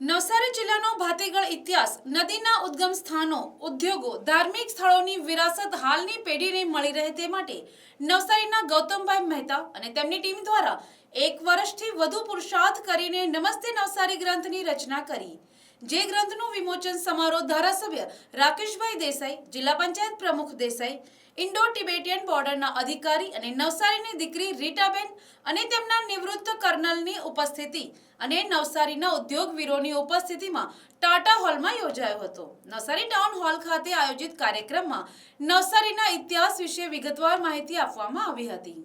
નવસારી જિલ્લાનો ભાતીગળ ઇતિહાસ, નદીના ઉદ્ગમ સ્થાનો, ઉદ્યોગો, ધાર્મિક સ્થળોની વિરાસત હાલની પેઢીને મળી રહે તે માટે નવસારીના ગૌતમભાઈ મહેતા અને તેમની ટીમ દ્વારા એક વર્ષથી વધુ પુરુષાર્થ કરીને નમસ્તે નવસારી ગ્રંથની રચના કરી. જે ગ્રંથનું વિમોચન સમારોહ ધારાસભ્ય રાકેશભાઈ દેસાઈ, જિલ્લા પંચાયત પ્રમુખ દેસાઈ ઇન્ડો ટિબેટિયન બોર્ડરના અધિકારી અને નવસારીની દીકરી રીટાબેન અને તેમના નિવૃત્ત કર્નલની ઉપસ્થિતિ અને નવસારીના ઉદ્યોગવીરોની ઉપસ્થિતિમાં ટાટા હોલમાં યોજાયો હતો. નવસારી ટાઉન હોલ ખાતે આયોજિત કાર્યક્રમમાં નવસારીના ઇતિહાસ વિશે વિગતવાર માહિતી આપવામાં આવી હતી.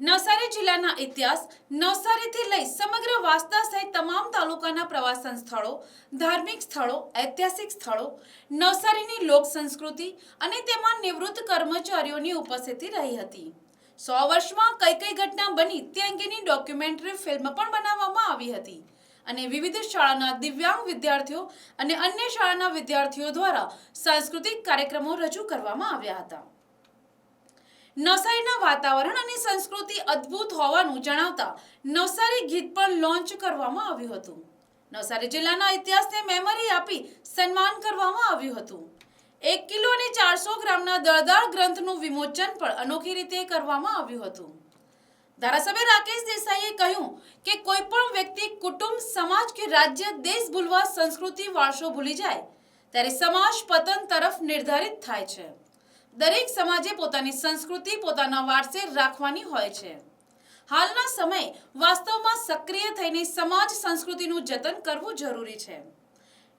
નવસારી જિલ્લાના ઇતિહાસ નવસારીથી લઈ સમગ્ર વાસ્તા સહિત તમામ તાલુકાના પ્રવાસન સ્થળો, ધાર્મિક સ્થળો, ઐતિહાસિક સ્થળો, નવસારીની લોક સંસ્કૃતિ અને તેમાં નિવૃત્ત કર્મચારીઓની ઉપસ્થિતિ રહી હતી. સો વર્ષમાં કઈ કઈ ઘટના બની તે અંગેની ડોક્યુમેન્ટરી ફિલ્મ પણ બનાવવામાં આવી હતી અને વિવિધ શાળાના દિવ્યાંગ વિદ્યાર્થીઓ અને અન્ય શાળાના વિદ્યાર્થીઓ દ્વારા સાંસ્કૃતિક કાર્યક્રમો રજૂ કરવામાં આવ્યા હતા. નવસારીના વાતાવરણ અને સંસ્કૃતિ અદ્ભુત હોવાનું જણાવતા નવસારી ગીત પણ લોન્ચ કરવામાં આવ્યું હતું. નવસારી જિલ્લાના ઇતિહાસને મેમરી આપી સન્માન કરવામાં આવ્યું હતું. એક કિલો અને ચારસો ગ્રામના દળદાર ગ્રંથનું વિમોચન પણ અનોખી રીતે કરવામાં આવ્યું હતું. ધારાસભ્ય રાકેશ દેસાઈએ કહ્યું કે કોઈ પણ વ્યક્તિ કુટુંબ, સમાજ કે રાજ્ય, દેશ ભૂલવા સંસ્કૃતિ વારસો ભૂલી જાય, ત્યારે સમાજ પતન તરફ નિર્ધારિત થાય છે. દરેક સમાજે પોતાની સંસ્કૃતિ પોતાના વારસે રાખવાની હોય છે. હાલના સમય વાસ્તવમાં સક્રિય થઈને સમાજ સંસ્કૃતિનું જતન કરવું જરૂરી છે.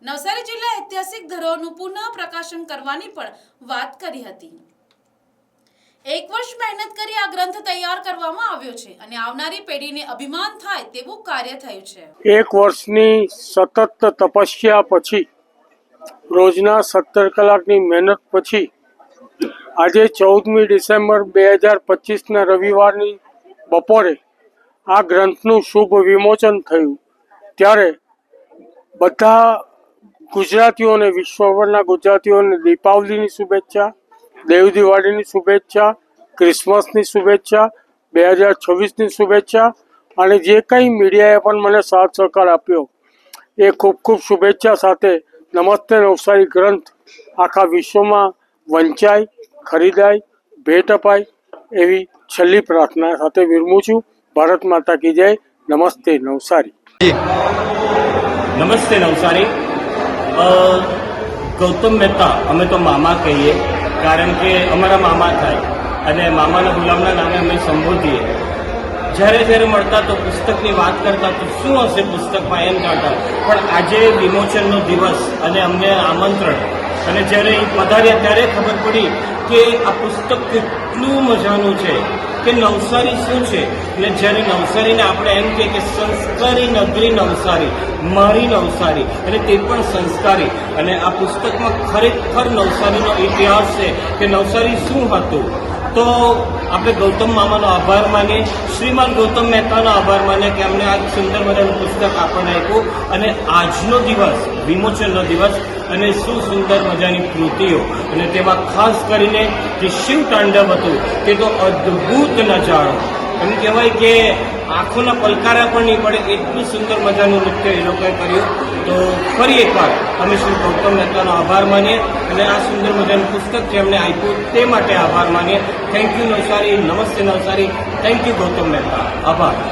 નવસારી જિલ્લા ઐતિહાસિક ધરોહરનું પુનઃ પ્રકાશન કરવાની પણ વાત કરી હતી. એક વર્ષ મહેનત કરી આ ગ્રંથ તૈયાર કરવામાં આવ્યો છે અને આવનારી પેઢીને અભિમાન થાય તેવું કાર્ય થયું છે. એક વર્ષની સતત તપસ્યા પછી, રોજના સત્તર કલાકની મહેનત પછી આજે ચૌદમી ડિસેમ્બર બે હજાર પચીસના રવિવારની બપોરે આ ગ્રંથનું શુભ વિમોચન થયું. ત્યારે બધા ગુજરાતીઓને વિશ્વભરના ગુજરાતીઓને દીપાવલીની શુભેચ્છા, દેવ દિવાળીની શુભેચ્છા, ક્રિસમસની શુભેચ્છા, બે હજાર છવ્વીસની શુભેચ્છા અને જે કંઈ મીડિયાએ પણ મને સાથ સહકાર આપ્યો એ ખૂબ ખૂબ શુભેચ્છા સાથે નમસ્તે નવસારી ગ્રંથ આખા વિશ્વમાં વંચાય. ખરીદાય, ભેટ અપાય એવી છેલ્લી પ્રાર્થના સાથે વિરમું છું. ભારત માતા કી જય. નમસ્તે નવસારી. નમસ્તે નવસારી. ગૌતમ મહેતા, અમે તો મામા કહીએ, કારણ કે અમારા મામા થાય અને મામાના ગુલામના નામે અમે સંબોધીએ. જ્યારે જ્યારે મળતા તો પુસ્તકની વાત કરતા તો શું હશે પુસ્તકમાં એમ કાઢતા પણ આજે વિમોચનનો દિવસ અને અમને આમંત્રણ. અને જ્યારે એ પધાર્યા ત્યારે ખબર પડી કે આ પુસ્તક કેટલું મજાનું છે, કે નવસારી શું છે? ને જ્યારે નવસારીને આપણે એમ કહીએ કે સંસ્કારી નગરી નવસારી, મારી નવસારી, અને તે પણ સંસ્કારી. અને આ પુસ્તકમાં ખરેખર નવસારીનો ઇતિહાસ છે કે નવસારી શું હતું? તો આપણે ગૌતમ મામાનો આભાર માનીએ શ્રીમાન ગૌતમ મહેતાનો આભાર માને કે અમને આ સુંદર મજાનું પુસ્તક આપણને આપ્યું અને આજનો દિવસ, વિમોચનનો દિવસ અને શું સુંદર મજાની કૃતિઓ. અને તેમાં ખાસ કરીને જે શિવ તાંડવ હતું, તે તો અદ્ભુત નજારો એમ કહેવાય કે આંખોના પલકારા પણ નહીં પડે, એટલું સુંદર મજાનું નૃત્ય એ લોકોએ કર્યું. તો ફરી એકવાર અમે શ્રી ગૌતમ મહેતાનો આભાર માનીએ અને આ સુંદર મજાનું પુસ્તક જે અમને આપ્યું તે માટે આભાર માનીએ. થેન્ક યુ નવસારી, નમસ્તે Navsari. Thank you Gautam Mehta. આભાર.